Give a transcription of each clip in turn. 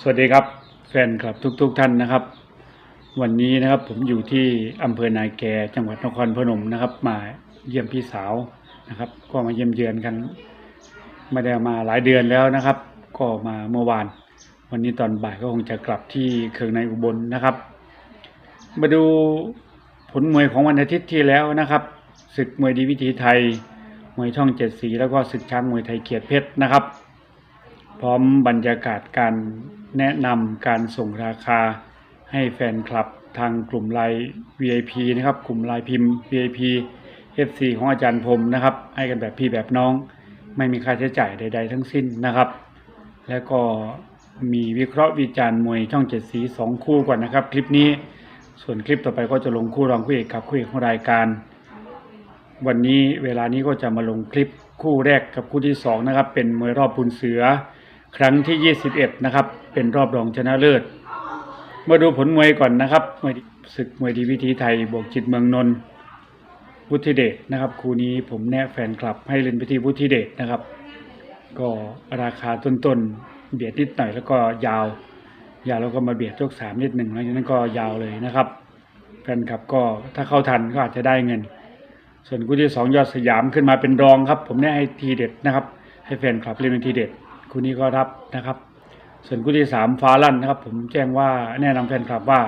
สวัสดีครับแฟนคลับทุกๆทท่านนะครับ วันนี้นะครับผมอยู่ที่อำเภอนาแกจังหวัดนครพนมนะครับ มาเยี่ยมพี่สาวนะครับ ก็มาเยี่ยมเยือนกันไม่ได้มาหลายเดือนแล้วนะครับ ก็มาเมื่อวาน วันนี้ตอนบ่ายก็คงจะกลับที่เคืองในอุบลนะครับ มาดูผลมวยของวันอาทิตย์ที่แล้วนะครับศึกมวยดีวิถีไทยมวยช่องเจ็ดสีแล้วก็ศึกช้างมวยไทยเกียรติเพชรนะครับ พร้อมบรรยากาศการแนะนำการส่งราคาให้แฟนคลับทางกลุ่มไลน์ VIP นะครับ กลุ่มไลน์พิมพ์ VIP FC ของอาจารย์พรมนะครับ ให้กันแบบพี่แบบน้อง ไม่มีค่าใช้จ่ายใด ๆ ทั้งสิ้นนะครับ แล้วก็มีวิเคราะห์วิจารณ์มวยช่องเจ็ดสีสองคู่ก่อนนะครับ คลิปนี้ส่วนคลิปต่อไปก็จะลงคู่รองคู่เอกกับคู่เอกของรายการ วันนี้เวลานี้ก็จะมาลงคลิปคู่แรกกับคู่ที่สองนะครับ เป็นมวยรอบปุนเสือ ครั้งที่ 21 นะครับ เป็นรอบรองชนะเลิศ มาดูผลมวยก่อนนะครับมวยศึกมวยดีวิถีไทยบวกจิตเมืองนนท์วุฒิเดชนะครับคู่นี้ผมแนะแฟนคลับให้เล่นไปที่วุฒิเดชนะครับ ก็ราคาต้นๆเบียดนิดหน่อยแล้วก็ยาว ยาวแล้วก็มาเบียดยกสามนิดหนึ่งหลังจากนั้นก็ยาวเลยนะครับ แฟนคลับก็ถ้าเข้าทันก็อาจจะได้เงิน ส่วนคู่ที่สองยอดสยามขึ้นมาเป็นรองครับ ผมแนะให้ทีเด็ดนะครับ ให้แฟนคลับเล่นเป็นทีเด็ด คู่นี้ก็รับนะครับ ส่วนคู่ที่สามฟ้าลั่นนะครับ ผมแจ้งว่าแนะนำแฟนคลับว่า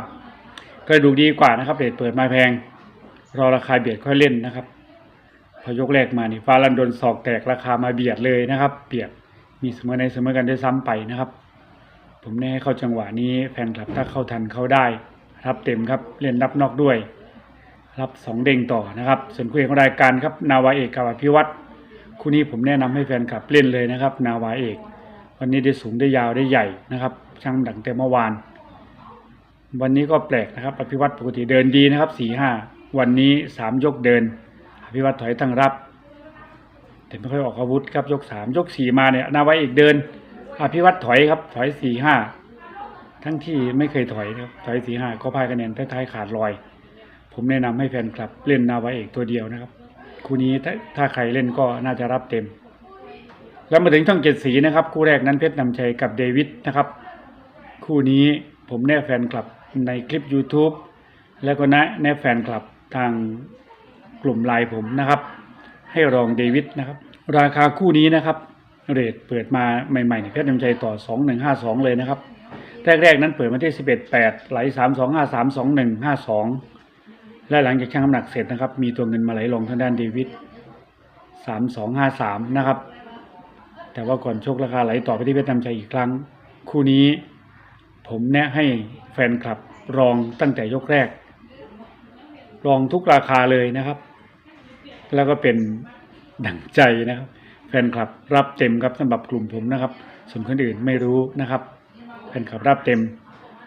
กระดูกดีกว่านะครับเรทเปิดมาแพง รอราคาเบียดค่อยเล่นนะครับพอยกแรกมานี่ฟ้าลั่นโดนศอกแตกราคามาเบียดเลยนะครับ เบียดมีเสมอในเสมอกันได้ซ้ำไปนะครับ ผมแน่ให้เข้าจังหวะนี้แฟนคลับถ้าเข้าทันเข้าได้ รับเต็มครับเล่นรับนอกด้วย รับสองเด้งต่อนะครับ ส่วนคู่เอกของรายการครับนาวาเอกกับอภิวัตรคู่นี้ผมแนะนำให้แฟนคลับเล่นเลยนะครับ นาวาเอก วันนี้ได้สูงได้ยาวได้ใหญ่นะครับ ช่างดังแต่เมื่อวาน วันนี้ก็แปลกนะครับอภิวัตรปกติเดินดีนะครับสี่ห้าวันนี้สามยกเดินอภิวัตรถอยตั้งรับ แต่ไม่ค่อยออกอาวุธครับยกสามยกสี่มาเนี่ยนาวาเอกเดินอภิวัตรถอยครับถอยสี่ห้าทั้งที่ไม่เคยถอยนะครับถอยสี่ห้าก็พายคะแนนท้ายๆขาดลอย ผมแนะนำให้แฟนคลับเล่นนาวาเอกตัวเดียวนะครับ คู่นี้ถ้าใครเล่นก็น่าจะรับเต็ม แล้วมาถึงช่องเจ็ดสีนะครับ คู่แรกนั้นเพชรนำชัยกับเดวิดนะครับ คู่นี้ผมแนะแฟนคลับในคลิป YouTube แล้วก็นะแนะแฟนคลับทางกลุ่มไลน์ผมนะครับ ให้รองเดวิดนะครับ ราคาคู่นี้นะครับ เรทเปิดมาใหม่ๆเนี่ยเพชรนำชัยต่อ 2152 เลยนะครับแรกๆนั้นเปิดมาที่ 11.8 ไหล 32532152 และหลังจากชั่งน้ำหนักเสร็จนะครับ มีตัวเงินมาไหลลงทางด้านเดวิด 3253 นะครับ แต่ว่าก่อนชกราคาไหลต่อไปที่เพชรนำชัยอีกครั้ง คู่นี้ผมแนะให้แฟนคลับรองตั้งแต่ยกแรก รองทุกราคาเลยนะครับ แล้วก็เป็นดั่งใจนะครับ แฟนคลับรับเต็มครับสำหรับกลุ่มผมนะครับ ส่วนคนอื่นไม่รู้นะครับ แฟนคลับรับเต็ม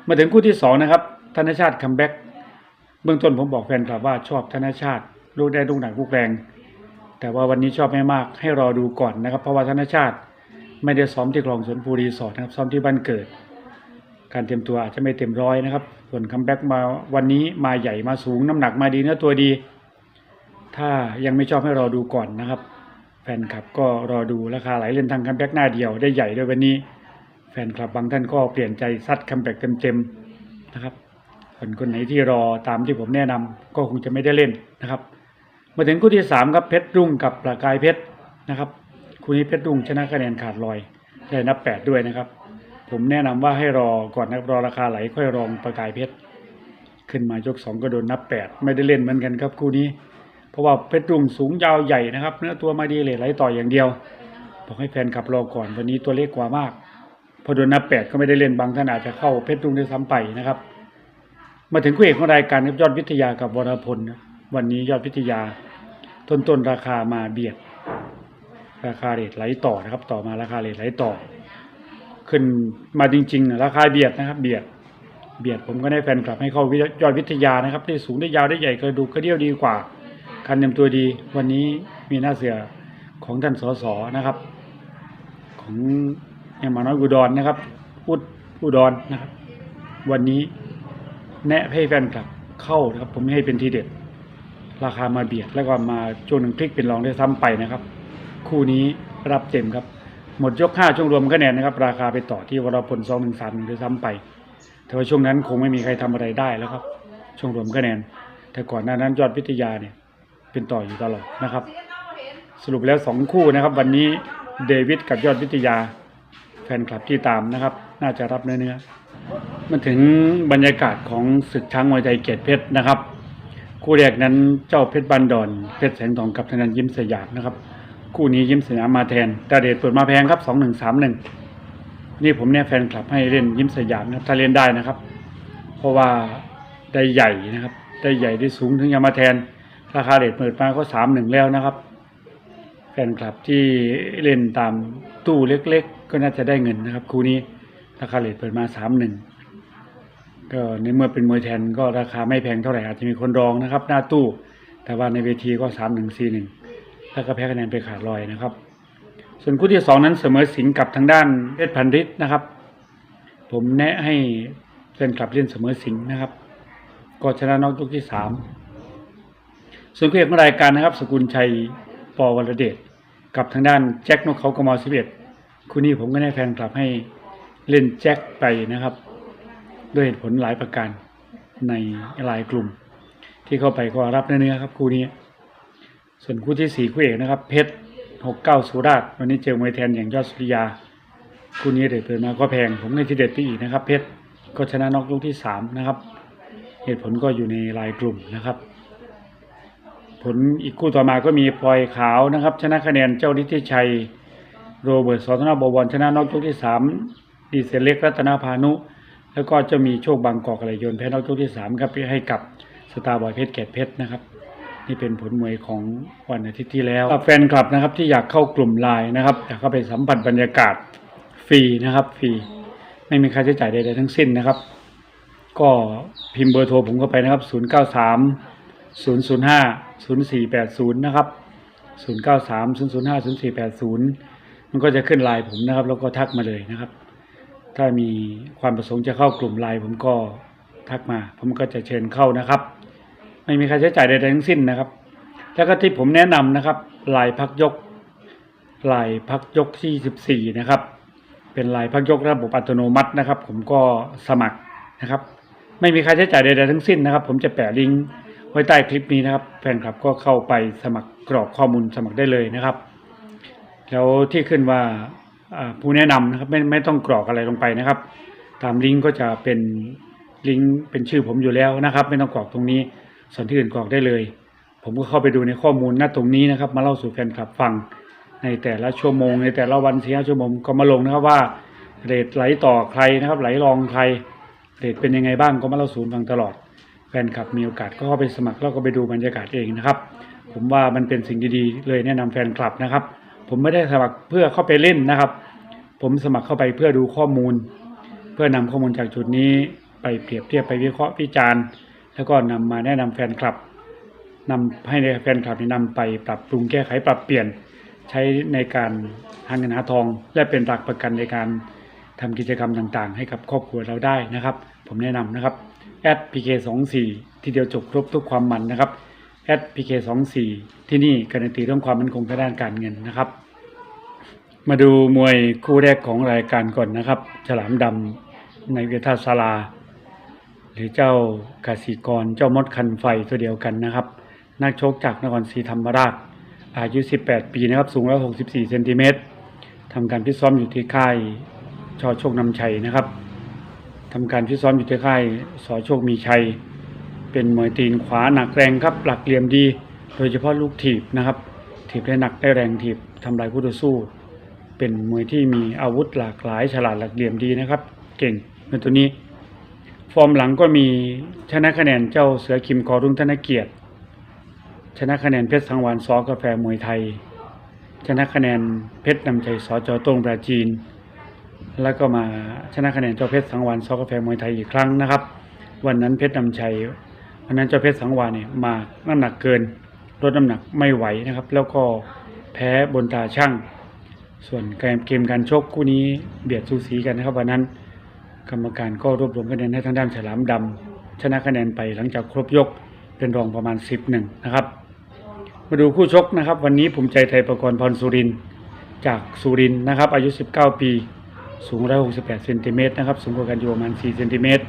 มาถึงคู่ที่สองนะครับธนชาติคัมแบ็กเบื้องต้นผมบอกแฟนคลับว่าชอบธนชาติลูกได้ลูกหนักลูกแรง แต่ว่าวันนี้ชอบไม่มากให้รอดูก่อนนะครับ เพราะว่าธนชาติไม่ได้ซ้อมที่คลองสวนภูรีสอร์ทนะครับ ซ้อมที่บ้านเกิด การเตรียมตัวอาจจะไม่เต็มร้อยนะครับ ส่วนคัมแบ็กมาวันนี้มาใหญ่มาสูง น้ำหนักมาดีเนื้อตัวดี ถ้ายังไม่ชอบให้รอดูก่อนนะครับ แฟนคลับก็รอดูราคาไหลเล่นทางคัมแบ็กหน้าเดียวได้ใหญ่ด้วยวันนี้ แฟนคลับบางท่านก็เปลี่ยนใจซัดคัมแบ็กเต็มๆนะครับส่วนคนไหนที่รอตามที่ผมแนะนำก็คงจะไม่ได้เล่นนะครับ มาถึงคู่ที่สามครับเพชรรุ่งกับประกายเพชรนะครับคู่นี้เพชรรุ่งชนะคะแนนขาดลอยได้นับแปดด้วยนะครับ ผมแนะนำว่าให้รอก่อนนะครับรอราคาไหลค่อยรองประกายเพชรขึ้นมายกสองก็โดนนับแปดไม่ได้เล่นเหมือนกันครับคู่นี้ เพราะว่าเพชรรุ่งสูงยาวใหญ่นะครับ เนื้อตัวมาดีเลยไหลต่ออย่างเดียวบอกให้แฟนขับรอก่อนวันนี้ตัวเล็กกว่ามากพอโดนนับแปดก็ไม่ได้เล่นบางท่านอาจจะเข้าเพชรรุ่งด้วยซ้ำไปนะครับ มาถึงคู่เอกของรายการยอดวิทยากับวรพลนะวันนี้ยอดวิทยา ต้นต้นๆราคามาเบียด ราคาเรทไหลต่อนะครับ ต่อมาราคาเรทไหลต่อ ขึ้นมาจริงๆนะราคาเบียดนะครับ เบียด เบียดผมก็ได้แฟนคลับให้เข้ายอดวิทยานะครับ ได้สูงได้ยาวได้ใหญ่กระดูกกระเดี่ยวดีกว่า คันเต็มตัวดี วันนี้มีหน้าเสือของท่านสสนะครับ ของแอมมาน้อยอุดรนะครับอุดอุดรนะครับ วันนี้แนะให้แฟนคลับเข้านะครับ ผมให้เป็นทีเด็ด ราคามาเบียดแล้วก็มาช่วงหนึ่งพลิกเป็นรองได้ซ้ำไปนะครับ คู่นี้รับเต็มครับ หมดยกห้าช่วงรวมคะแนนนะครับ ราคาไปต่อที่วรพลสองหนึ่งสามหนึ่งด้ซ้ำไปแต่ว่าช่วงนั้นคงไม่มีใครทำอะไรได้แล้วครับ ช่วงรวมคะแนน แต่ก่อนหน้านั้นยอดวิทยาเนี่ย เป็นต่ออยู่ตลอดนะครับ สรุปแล้วสองคู่นะครับ วันนี้เดวิดกับยอดวิทยา แฟนคลับที่ตามนะครับ น่าจะรับเนื้อเนื้อมันถึงบรรยากาศของศึกช้างมวยไทยเกียรติเพชรนะครับ คู่แรกนั้นเจ้าเพชรบันดอนเพชรแสงทองกับธนันยิ้มสยามนะครับ คู่นี้ยิ้มสยามมาแทนดาเดชเปิดมาแพงครับสองหนึ่งสามหนึ่งนี่ผมเนี่ยแฟนคลับให้เล่นยิ้มสยามนะครับถ้าเล่นได้นะครับ เพราะว่าได้ใหญ่นะครับ ได้ใหญ่ได้สูงถึงจะมาแทน ราคาเดทเปิดมาก็สามหนึ่งแล้วนะครับ แฟนคลับที่เล่นตามตู้เล็ก ๆ ก็น่าจะได้เงินนะครับ คู่นี้ราคาเลทเปิดมาสามหนึ่ง ก็ในเมื่อเป็นมวยแทนก็ราคาไม่แพงเท่าไหร่อาจจะมีคนรองนะครับ หน้าตู้ แต่ว่าในเวทีก็สามหนึ่งสี่หนึ่งแล้วก็แพ้คะแนนไปขาดลอยนะครับ ส่วนคู่ที่สองนั้นเสมอสิงกับทางด้านเพชรพันฤทธิ์นะครับ ผมแนะให้แฟนคลับเล่นเสมอสิงนะครับ ก็ชนะน็อกยกที่สามส่วนคู่เอกของรายการนะครับ สกุลชัยปอวรเดชกับทางด้านแจ็คนกเขากมอสิบเอ็ดคู่นี้ผมก็แนะแฟนคลับให้เล่นแจ็คไปนะครับ ด้วยเหตุผลหลายประการในหลายกลุ่ม ที่เข้าไปก็รับเนื้อครับคู่นี้ ส่วนคู่ที่สี่คู่เอกนะครับ เพชรหกเก้าสุราษฎร์วันนี้เจอมวยแทนอย่างยอดสุริยาคู่นี้เด็ดเปิดมาก็แพงผมให้ที่เด็ดไปอีกนะครับ เพชรก็ชนะน็อกยกที่สามนะครับ เหตุผลก็อยู่ในรายกลุ่มนะครับ ผลอีกคู่ต่อมาก็มีพลอยขาวนะครับ ชนะคะแนนเจ้าฤทธิชัย โรเบิร์ตสอนธนาบวรชนะน็อกยกที่สามดีเซลเล็กรัตนาพานุ แล้วก็จะมีโชคบางกอกอะไรโยนแพ้นอกยกที่สามครับให้กับสตาร์บอยเพชรเกตเพชรนะครับนี่เป็นผลมวยของวันอาทิตย์ที่แล้วแฟนคลับนะครับที่อยากเข้ากลุ่มไลน์นะครับอยากเข้าไปสัมผัสบรรยากาศฟรีนะครับฟรีไม่มีค่าใช้จ่ายใดๆทั้งสิ้นนะครับ ก็พิมพ์เบอร์โทรผมเข้าไปนะครับ 0 9 3 0 0 5 0 4 8 0 นะครับ 0 9 3 0 0 5 0 4 8 0 มันก็จะขึ้นไลน์ผมนะครับ แล้วก็ทักมาเลยนะครับ ถ้ามีความประสงค์จะเข้ากลุ่มไลน์ผมก็ทักมา ผมก็จะเชิญเข้านะครับ ไม่มีค่าใช้จ่ายใดๆทั้งสิ้นนะครับ แล้วก็ที่ผมแนะนำนะครับลายพักยกลายพักยกที่14นะครับ เป็นลายพักยกระบบอัตโนมัตินะครับ ผมก็สมัครนะครับ ไม่มีค่าใช้จ่ายใดๆทั้งสิ้นนะครับ ผมจะแปะลิงก์ไว้ใต้คลิปนี้นะครับ แฟนคลับก็เข้าไปสมัครกรอกข้อมูลสมัครได้เลยนะครับ แล้วที่ขึ้นว่า ผู้แนะนำนะครับไม่ไม่ต้องกรอกอะไรลงไปนะครับ ตามลิงก์ก็จะเป็นลิงก์เป็นชื่อผมอยู่แล้วนะครับ ไม่ต้องกรอกตรงนี้ ส่วนที่อื่นกรอกได้เลย ผมก็เข้าไปดูในข้อมูลณตรงนี้นะครับ มาเล่าสู่แฟนคลับฟังในแต่ละชั่วโมง ในแต่ละวันเสี่ห้าชั่วโมงก็มาลงนะครับว่าเรทไหลต่อใครนะครับ ไหลรองใครเรทเป็นยังไงบ้างก็มาเล่าสู่ฟังตลอดแฟนคลับมีโอกาสก็เข้าไปสมัครแล้วก็ไปดูบรรยากาศเองนะครับ ผมว่ามันเป็นสิ่งดีๆ เลยแนะนำแฟนคลับนะครับ ผมไม่ได้สมัครเพื่อเข้าไปเล่นนะครับ ผมสมัครเข้าไปเพื่อดูข้อมูล เพื่อนำข้อมูลจากจุดนี้ไปเปรียบเทียบไปวิเคราะห์วิจารณ์ แล้วก็นำมาแนะนำแฟนคลับนำให้แฟนคลับนี่นำไปปรับปรุงแก้ไขปรับเปลี่ยน ใช้ในการหาเงินหาทอง และเป็นหลักประกันในการทำกิจกรรมต่างๆ ให้กับครอบครัวเราได้นะครับ ผมแนะนำนะครับ @pk24 ทีเดียวจบครบทุกความมันนะครับ @pk24 ที่นี่การันตีเรื่องความมั่นคงทางด้านการเงินนะครับ มาดูมวยคู่แรกของรายการก่อนนะครับ ฉลามดำในเวทาศาลา หรือเจ้ากสิกรเจ้ามดคันไฟตัวเดียวกันนะครับ นักชกจากนครศรีธรรมราช อายุ 18 ปีนะครับ สูง 164 เซนติเมตรทำการพิซ้อมอยู่ที่ค่ายชอโชคนำชัยนะครับทำการพิซ้อมอยู่ที่ค่ายสอโชคมีชัย เป็นมวยตีนขวาหนักแรงครับ หลักเหลี่ยมดี โดยเฉพาะลูกถีบนะครับถีบได้หนักได้แรงถีบทำลายคู่ต่อสู้ เป็นมวยที่มีอาวุธหลากหลายฉลาดหลักเหลี่ยมดีนะครับ เก่งเป็นตัวนี้ ฟอร์มหลังก็มีชนะคะแนนเจ้าเสือคิมกอรุ่งธนเกียรติ ชนะคะแนนเพชรสังวานซอกาแฟมวยไทย ชนะคะแนนเพชรนำชัยสจโต้งปราจีน แล้วก็มาชนะคะแนนเจ้าเพชรสังวานซอกาแฟมวยไทยอีกครั้งนะครับ วันนั้นเพชรนำชัยวันนั้นเจ้าเพชรสังวานเนี่ยมาน้ำหนักเกินลดน้ำหนักไม่ไหวนะครับ แล้วก็แพ้บนตาช่าง ส่วนเกมการชกคู่นี้เบียดสูสีกันนะครับวันนั้น กรรมการก็รวบรวมคะแนนให้ทางด้านฉลามดำชนะคะแนนไปหลังจากครบยกเป็นรองประมาณ 10หนึ่งนะครับ มาดูคู่ชกนะครับ วันนี้ภูมิใจไทยประกรณ์พรสุรินจากสุรินนะครับ อายุ 19 ปี สูง 168เซนติเมตรนะครับ สูงกว่ากันอยู่ประมาณ 4 เซนติเมตร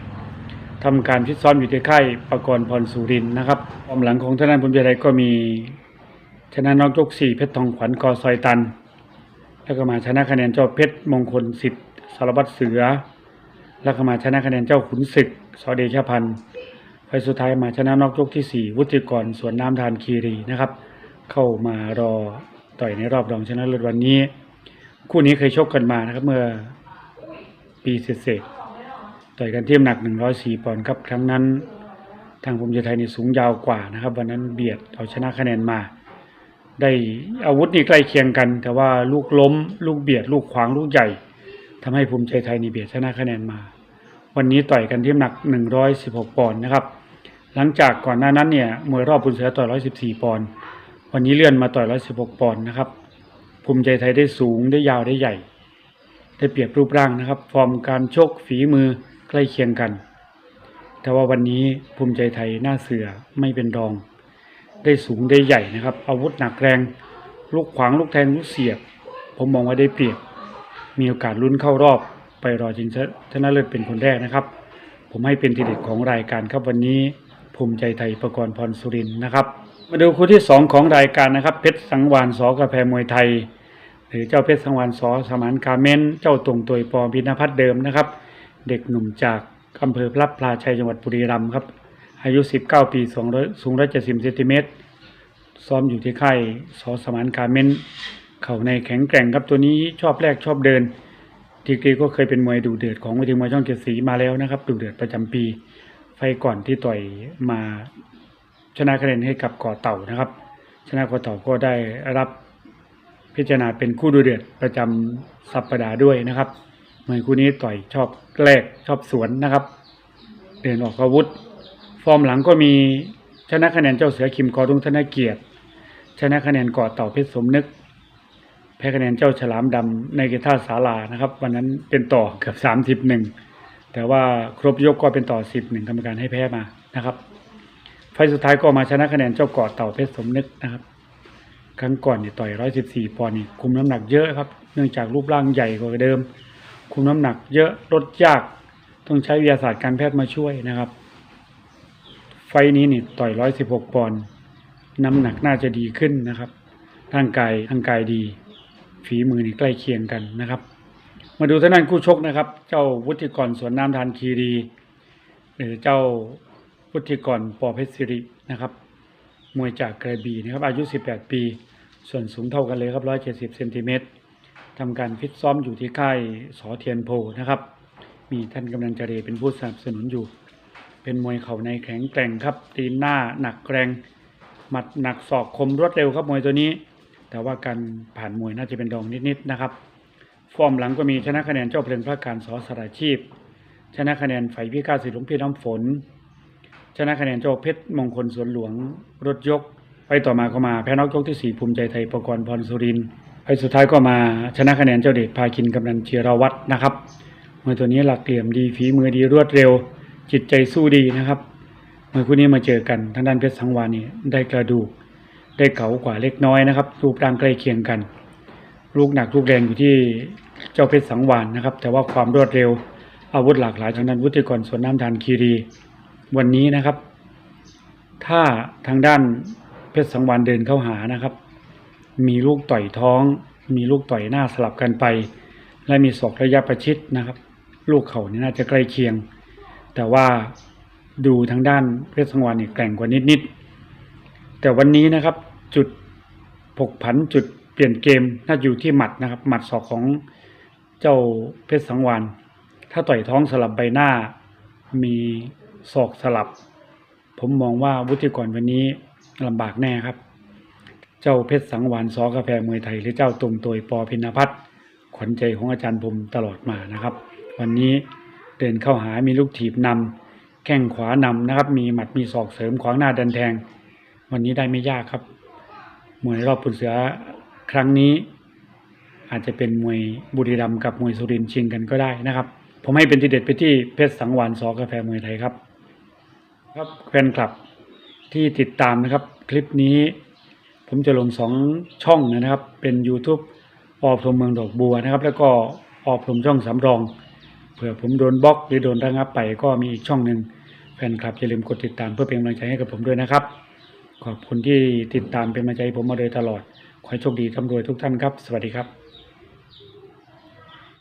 ทำการฟิตซ้อมอยู่ที่ค่ายประกรณ์พรสุรินนะครับความหลังของท่านนั้นผมจได้ก็มีชนะน้อกยก4เพชรทองขวัญกอซอยตัน แล้วก็มาชนะคะแนนเจ้าเพชรมงคลสิทธิ์สารวัตรเสือ แล้วก็มาชนะคะแนนเจ้าขุนศึกสอเดชพันธ์ไฟสุดท้ายมาชนะนอกยกที่ 4 วุฒิกรสวนน้ำทานคีรีนะครับ เข้ามารอต่อยในรอบรองชนะเลิศวันนี้ คู่นี้เคยชกกันมานะครับ เมื่อปีเศษต่อยกันที่น้ำหนัก 104ปอนด์ครับครั้งนั้น ทางภูมิใจไทยนี่สูงยาวกว่านะครับ วันนั้นเบียดเอาชนะคะแนนมา ได้อาวุธนี่ใกล้เคียงกัน แต่ว่าลูกล้ม ลูกเบียด ลูกขวางลูกใหญ่ทำให้ภูมิใจไทยนี่เบียดชนะคะแนนมา วันนี้ต่อยกันที่น้ำหนัก 116 ปอนด์นะครับ หลังจากก่อนหน้านั้นเนี่ยมวยรอบบุญเสือต่อย 114 ปอนด์วันนี้เลื่อนมาต่อย 116 ปอนด์นะครับภูมิใจไทยได้สูงได้ยาวได้ใหญ่ ได้เปรียบรูปร่างนะครับ ฟอร์มการชกฝีมือใกล้เคียงกัน แต่ว่าวันนี้ภูมิใจไทยหน้าเสือไม่เป็นรอง ได้สูงได้ใหญ่นะครับ อาวุธหนักแรง ลูกขวางลูกแทงลูกเสียบ ผมมองว่าได้เปรียบ มีโอกาสลุ้นเข้ารอบไปรอชิงชนะเลิศเป็นคนแรกนะครับ ผมให้เป็นทีเด็ดของรายการครับวันนี้ภูมิใจไทยประกรณ์พรสุรินนะครับ มาดูคู่ที่ 2 ของรายการนะครับ เพชรสังวานสอกระแพมวยไทย หรือเจ้าเพชรสังวานสอสมานคาเมนเจ้าตรงตัวยปอพินพัฒน์เดิมนะครับ เด็กหนุ่มจากอำเภอพลับพลาชัยจังหวัดบุรีรัมย์ครับ อายุ 19 ปี200สูง170เซนติเมตรซ้อมอยู่ที่ค่ายสอสมานคาเมนเข่าในแข็งแกร่งครับตัวนี้ชอบแรกชอบเดินทีกรีก็เคยเป็นมวยดูเดือดของวิทยมวยช่องเจ็ดสีมาแล้วนะครับ ดูเดือดประจำปี ไฟก่อนที่ต่อยมาชนะคะแนนให้กับก่อเต่านะครับ ชนะก่อเต่าก็ได้รับพิจารณาเป็นคู่ดูเดือดประจำสัปดาห์ด้วยนะครับมวยคู่นี้ต่อยชอบแรกชอบสวนนะครับ เดินออกอาวุธ ฟอร์มหลังก็มีชนะคะแนนเจ้าเสือคิมกอดุงธนเกียรติ ชนะคะแนนก่อเต่าเพชรสมนึก แพ้คะแนนเจ้าฉลามดำในกีฬาศาลานะครับ วันนั้นเป็นต่อเกือบสามสิบหนึ่งแต่ว่าครบยกก็เป็นต่อสิบหนึ่งกรรมการให้แพ้มานะครับ ไฟสุดท้ายก็มาชนะคะแนนเจ้าเกาะเต่าเพชรสมนึกนะครับ ครั้งก่อนเนี่ยต่อยร้อยสิบสี่ปอนด์นี่คุมน้ำหนักเยอะครับ เนื่องจากรูปร่างใหญ่กว่าเดิม คุมน้ำหนักเยอะลดยาก ต้องใช้วิทยาศาสตร์การแพทย์มาช่วยนะครับ ไฟนี้นี่ต่อยร้อยสิบหกปอนด์น้ำหนักน่าจะดีขึ้นนะครับร่างกายร่างกายดี ฝีมือนี่ใกล้เคียงกันนะครับ มาดูท่างด้นคู่ชกนะครับ เจ้าวุฒิกรสวนน้ำทานคีรี หรือเจ้าวุฒิกรปอเพชรสิรินะครับ มวยจากกระบี่นะครับ อายุ 18 ปี ส่วนสูงเท่ากันเลยครับ 170เซนติเมตรทำการฟิตซ้อมอยู่ที่ค่ายสอเทียนโพนะครับ มีท่านกำนันเจเรเป็นผู้สนับสนุนอยู่ เป็นมวยเข่าในแข็งแกร่งครับตีนหน้าหนักแรงหมัดหนักศอกคมรวดเร็วครับมวยตัวนี้ แต่ว่าการผ่านมวยน่าจะเป็นรองนิดๆนะครับ ฟอร์มหลังก็มีชนะคะแนนเจ้าเพลิงพระการสอสราชีพ ชนะคะแนนไฟพิฆาตสิหลวงพี่น้ำฝน ชนะคะแนนเจ้าเพชรมงคลสวนหลวงรถยก ไปต่อมาก็มาแพ้นอกยกที่สี่ภูมิใจไทยประกรณ์พรสุรินไปสุดท้ายก็มาชนะคะแนนเจ้าเดชพาคินกำนันเชียรวัตรนะครับมวยตัวนี้หลักเหลี่ยมดีฝีมือดีรวดเร็ว จิตใจสู้ดีนะครับเมวยคู่นี้มาเจอกันทางด้านเพชรสังวานี่ได้กระดูกได้เก๋ากว่าเล็กน้อยนะครับรูปร่างใกล้เคียงกัน ลูกหนักลูกแรงอยู่ที่เจ้าเพชรสังวานนะครับ แต่ว่าความรวดเร็วอาวุธหลากหลายทางด้านวุฒิกรสวนน้ำทานคีรี วันนี้นะครับ ถ้าทางด้านเพชรสังวานเดินเข้าหานะครับ มีลูกต่อยท้อง มีลูกต่อยหน้าสลับกันไป และมีศอกระยะประชิดนะครับ ลูกเขานี่น่าจะใกล้เคียง แต่ว่าดูทางด้านเพชรสังวานนี่แกร่งกว่านิดๆแต่วันนี้นะครับจุดผกผันจุดเปลี่ยนเกมน่าอยู่ที่หมัดนะครับ หมัดศอกของเจ้าเพชรสังวานถ้าต่อยท้องสลับใบหน้า มีศอกสลับ ผมมองว่าวุฒิกรวันนี้ลำบากแน่ครับ เจ้าเพชรสังวานซอกาแฟมวยไทย หรือเจ้าตรงตัวยปอพินพัฒน์ขวัญใจของอาจารย์ผมตลอดมานะครับ วันนี้ เดินเข้าหามีลูกถีบนำแข้งขวานำนะครับ มีหมัดมีศอกเสริมขวางหน้าดันแทง วันนี้ได้ไม่ยากครับ มวยรอบปุนเสือครั้งนี้ อาจจะเป็นมวยบุรีรัมย์กับมวยสุรินทร์ชิงกันก็ได้นะครับ ผมให้เป็นทีเด็ดไปที่เพชรสังวานสอกาแฟมวยไทยครับ ครับแฟนคลับที่ติดตามนะครับ คลิปนี้ ผมจะลงสองช่องนะครับ เป็น YouTube ออพรมเมืองดอกบัวนะครับ แล้วก็ออพรมช่องสำรอง เผื่อผมโดนบล็อกหรือโดนระงับไปก็มีอีกช่องหนึ่งแฟนคลับอย่าลืมกดติดตามเพื่อเป็นกำลังใจให้กับผมด้วยนะครับ ขอบคุณที่ติดตามเป็นกำลังใจผมมาโดยตลอด ขอให้โชคดีทำรวยทุกท่านครับ สวัสดีครับ